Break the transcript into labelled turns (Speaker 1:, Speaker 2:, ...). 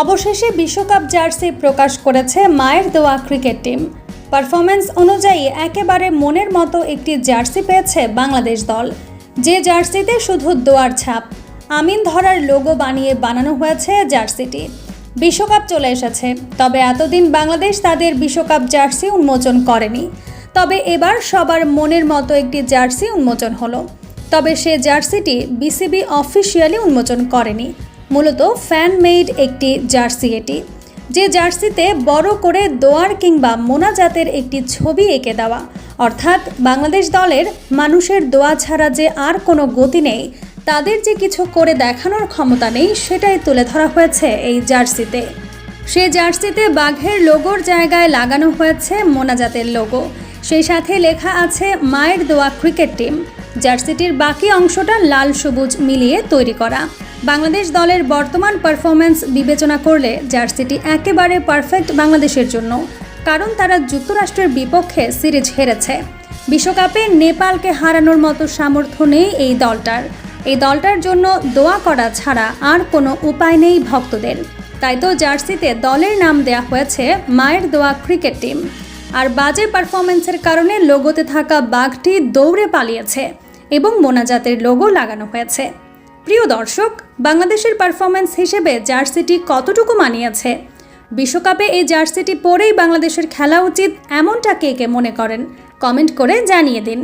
Speaker 1: অবশেষে বিশ্বকাপ জার্সি প্রকাশ করেছে মায়ের দেওয়া ক্রিকেট টিম। পারফরমেন্স অনুযায়ী একেবারে মনের মতো একটি জার্সি পেয়েছে বাংলাদেশ দল। যে জার্সিতে শুধু দোয়ার ছাপ, আমিন ধরার লোগো বানিয়ে বানানো হয়েছে জার্সিটি। বিশ্বকাপ চলে এসেছে, তবে এতদিন বাংলাদেশ তাদের বিশ্বকাপ জার্সি উন্মোচন করেনি। তবে এবার সবার মনের মতো একটি জার্সি উন্মোচন হলো। তবে সে জার্সিটি বিসিবি অফিসিয়ালি উন্মোচন করেনি। মূলত ফ্যান মেড একটি জার্সি এটি। যে জার্সিতে বড় করে দোয়ার কিংবা মোনাজাতের একটি ছবি এঁকে দেওয়া। অর্থাৎ বাংলাদেশ দলের মানুষের দোয়া ছাড়া যে আর কোনো গতি নেই, তাদের যে কিছু করে দেখানোর ক্ষমতা নেই, সেটাই তুলে ধরা হয়েছে এই জার্সিতে। সে জার্সিতে বাঘের লোগোর জায়গায় লাগানো হয়েছে মোনাজাতের লোগো। সেই সাথে লেখা আছে, মায়ের দোয়া ক্রিকেট টিম। জার্সিটির বাকি অংশটা লাল সবুজ মিলিয়ে তৈরি করা। বাংলাদেশ দলের বর্তমান পারফরম্যান্স বিবেচনা করলে জার্সিটি একেবারে পারফেক্ট বাংলাদেশের জন্য, কারণ তারা যুক্তরাষ্ট্রের বিপক্ষে সিরিজ হেরেছে। বিশ্বকাপে নেপালকে হারানোর মতো সামর্থ্য নেই এই দলটার। এই দলটার জন্য দোয়া করা ছাড়া আর কোনো উপায় নেই ভক্তদের। তাই তো জার্সিতে দলের নাম দেয়া হয়েছে মায়ের দোয়া ক্রিকেট টিম আর বাজে পারফরমেন্সের কারণে লোগোতে থাকা বাঘটি দৌড়ে পালিয়েছে এবং মোনাজাতের লোগো লাগানো হয়েছে। প্রিয় দর্শক, বাংলাদেশের পারফরম্যান্স হিসেবে জার্সিটি কতটুকু মানিয়েছে? বিশ্বকাপে এই জার্সিটি পরেই বাংলাদেশের খেলা উচিত এমনটা কে কে মনে করেন? কমেন্ট করে জানিয়ে দিন।